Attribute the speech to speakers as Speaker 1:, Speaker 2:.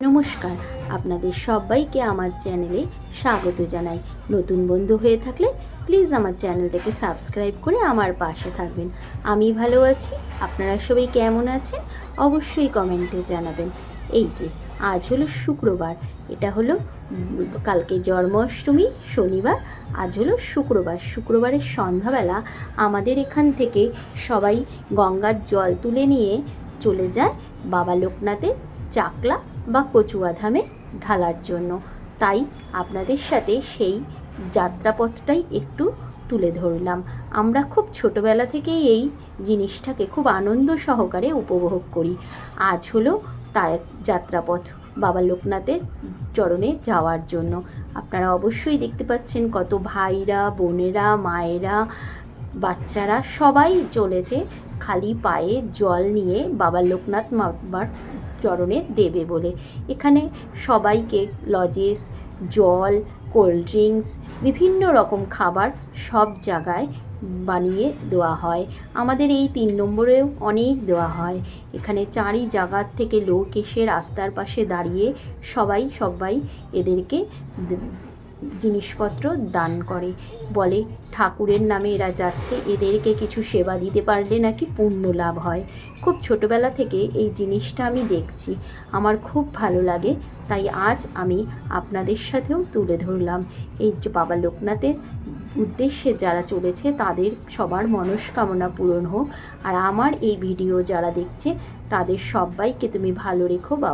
Speaker 1: নমস্কার। আপনাদের সবাইকে আমার চ্যানেলে স্বাগত জানাই। নতুন বন্ধু হয়ে থাকলে প্লিজ আমার চ্যানেলটাকে সাবস্ক্রাইব করে আমার পাশে থাকবেন। আমি ভালো আছি, আপনারা সবাই কেমন আছেন? অবশ্যই কমেন্টে জানাবেন। এই যে, আজ হলো শুক্রবার, এটা হলো কালকে জন্মাষ্টমী, শনিবার, আজ হলো শুক্রবার। শুক্রবারের সন্ধ্যাবেলা আমাদের এখান থেকে সবাই গঙ্গার জল তুলে নিয়ে চলে যায় বাবা লোকনাথের চাকলা বা কচুয়াধামে ঢালার জন্য। তাই আপনাদের সাথে সেই যাত্রাপথটাই একটু তুলে ধরলাম। আমরা খুব ছোটবেলা থেকেই এই জিনিসটাকে খুব আনন্দ সহকারে উপভোগ করি। আজ হলো তার যাত্রাপথ, বাবা লোকনাথের চরণে যাওয়ার জন্য। আপনারা অবশ্যই দেখতে পাচ্ছেন কত ভাইরা, বোনেরা, মায়েরা, বাচ্চারা সবাই চলেছে খালি পায়ে জল নিয়ে বাবা লোকনাথ বাবার চরণে দেবে বলে। এখানে সবাইকে লজেস, জল, কোল্ড ড্রিঙ্কস, বিভিন্ন রকম খাবার সব জায়গায় বানিয়ে দেওয়া হয়। আমাদের এই তিন নম্বরেও অনেক দেওয়া হয়। এখানে চারি জায়গার থেকে লোক এসে রাস্তার পাশে দাঁড়িয়ে সবাই সবাই এদেরকে জিনিসপত্র দান করে। বলে, ঠাকুরের নামে এরা যাচ্ছে, এদেরকে কিছু সেবা দিতে পারলে নাকি পুণ্য লাভ হয়। খুব ছোটবেলা থেকে এই জিনিসটা আমি দেখছি। আমার খুব ভালো লাগে, তাই আজ আমি আপনাদের সাথেও তুলে ধরলাম। এই যে বাবা লোকনাথের উদ্দেশ্যে যারা চলেছে, তাদের সবার মনস্কামনা পূরণ হোক। আর আমার এই ভিডিও যারা দেখছে, তাদের সবাইকে তুমি ভালো রেখো, বাবা।